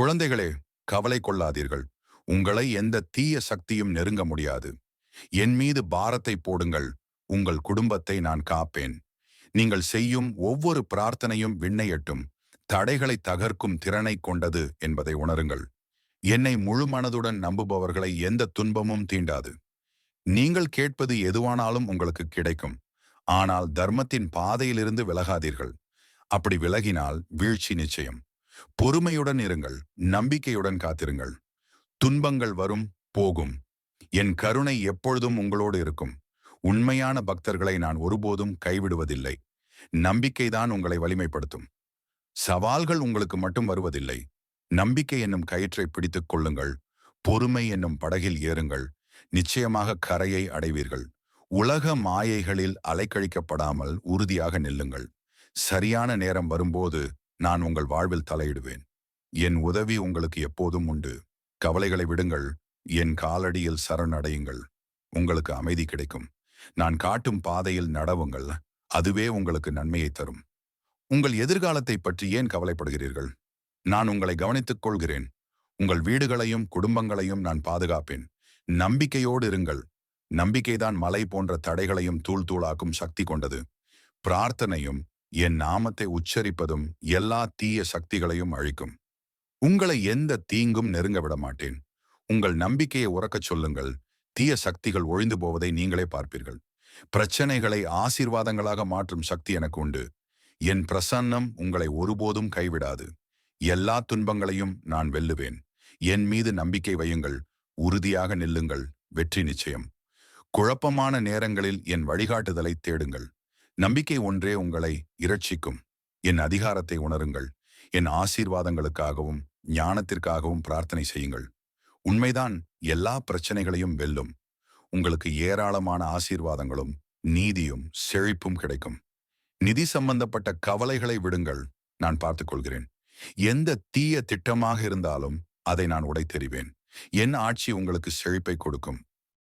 குழந்தைகளே கவலை கொள்ளாதீர்கள். உங்களை எந்த தீய சக்தியும் நெருங்க முடியாது. என் மீது பாரத்தை போடுங்கள். உங்கள் குடும்பத்தை நான் காப்பேன். நீங்கள் செய்யும் ஒவ்வொரு பிரார்த்தனையும் விண்ணையட்டும். தடைகளை தகர்க்கும் திறனை கொண்டது என்பதை உணருங்கள். என்னை முழு மனதுடன் நம்புபவர்களை எந்த துன்பமும் தீண்டாது. நீங்கள் கேட்பது எதுவானாலும் உங்களுக்கு கிடைக்கும். ஆனால் தர்மத்தின் பாதையிலிருந்து விலகாதீர்கள். அப்படி விலகினால் வீழ்ச்சி நிச்சயம். பொறுமையுடன் இருங்கள் நம்பிக்கையுடன் காத்திருங்கள். துன்பங்கள் வரும் போகும். என் கருணை எப்பொழுதும் உங்களோடு இருக்கும். உண்மையான பக்தர்களை நான் ஒருபோதும் கைவிடுவதில்லை. நம்பிக்கைதான் உங்களை வலிமைப்படுத்தும். சவால்கள் உங்களுக்கு மட்டும் வருவதில்லை. நம்பிக்கை என்னும் கயிற்றை பிடித்துக் கொள்ளுங்கள். பொறுமை என்னும் படகில் ஏறுங்கள். நிச்சயமாக கரையை அடைவீர்கள். உலக மாயைகளில் அலைக்கழிக்கப்படாமல் உறுதியாக நில்லுங்கள். சரியான நேரம் வரும்போது நான் உங்கள் வாழ்வில் தலையிடுவேன். என் உதவி உங்களுக்கு எப்போதும் உண்டு. கவலைகளை விடுங்கள். என் காலடியில் சரணடையுங்கள். உங்களுக்கு அமைதி கிடைக்கும். நான் காட்டும் பாதையில் நடவுங்கள். அதுவே உங்களுக்கு நன்மையை தரும். உங்கள் எதிர்காலத்தை பற்றி ஏன் கவலைப்படுகிறீர்கள்? நான் உங்களை கவனித்துக் கொள்கிறேன். உங்கள் வீடுகளையும் குடும்பங்களையும் நான் பாதுகாப்பேன். நம்பிக்கையோடு இருங்கள். நம்பிக்கைதான் மலை போன்ற தடைகளையும் தூள் தூளாக்கும் சக்தி கொண்டது. பிரார்த்தனையும் என் நாமத்தை உச்சரிப்பதும் எல்லா தீய சக்திகளையும் அழிக்கும். உங்களை எந்த தீங்கும் நெருங்க விட மாட்டேன். உங்கள் நம்பிக்கையை உறக்கச் சொல்லுங்கள். தீய சக்திகள் ஒழிந்து போவதை நீங்களே பார்ப்பீர்கள். பிரச்சனைகளை ஆசீர்வாதங்களாக மாற்றும் சக்தி எனக்கு உண்டு. என் பிரசன்னம் உங்களை ஒருபோதும் கைவிடாது. எல்லா துன்பங்களையும் நான் வெல்லுவேன். என் மீது நம்பிக்கை வையுங்கள். உறுதியாக நில்லுங்கள். வெற்றி நிச்சயம். குழப்பமான நேரங்களில் என் வழிகாட்டுதலை தேடுங்கள். நம்பிக்கை ஒன்றே உங்களை இரட்சிக்கும். என் அதிகாரத்தை உணருங்கள். என் ஆசீர்வாதங்களுக்காகவும் ஞானத்திற்காகவும் பிரார்த்தனை செய்யுங்கள். உண்மைதான் எல்லா பிரச்சனைகளையும் வெல்லும். உங்களுக்கு ஏராளமான ஆசீர்வாதங்களும் நீதியும் செழிப்பும் கிடைக்கும். நிதி சம்பந்தப்பட்ட கவலைகளை விடுங்கள் நான் பார்த்துக்கொள்கிறேன். எந்த தீய திட்டமாக இருந்தாலும் அதை நான் உடைத்தெறிவேன். என் ஆட்சி உங்களுக்கு செழிப்பை கொடுக்கும்.